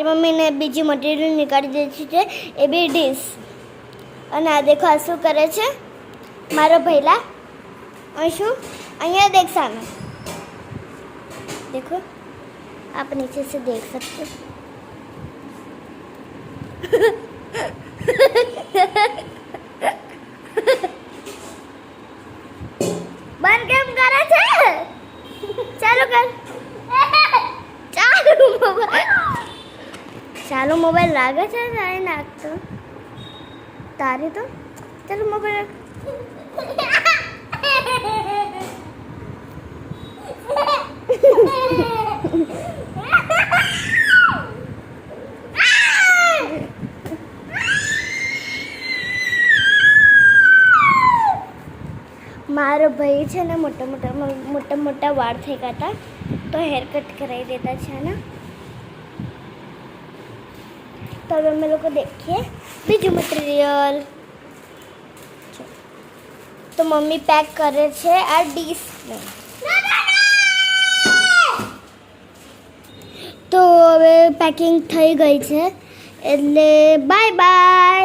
એ મમ્મીને બીજી મટીરિયલ નીકાળી દીધી છે એ બી ડીશ અને આ દેખો આ શું કરે છે? મારો ભૈલા અહીં શું? અહીંયા દેખ સામે દેખો, આપ નીચે સે દેખ સકતે ચાલુ મોબાઈલ લાગે છે તારે નાખતો. તારી તો? ચાલો મોબાઈલ મારો ભાઈ છે ને મોટા મોટા મોટા મોટા વાળ થઈ ગયા હતા. તો હેર કટ કરાવી દેતા છે ને. તો હવે અમે લોકો દેખીએ બીજું મટીરિયલ તો મમ્મી પેક કરે છે આ ડીશને તો હવે પેકિંગ થઈ ગઈ છે એટલે બાય બાય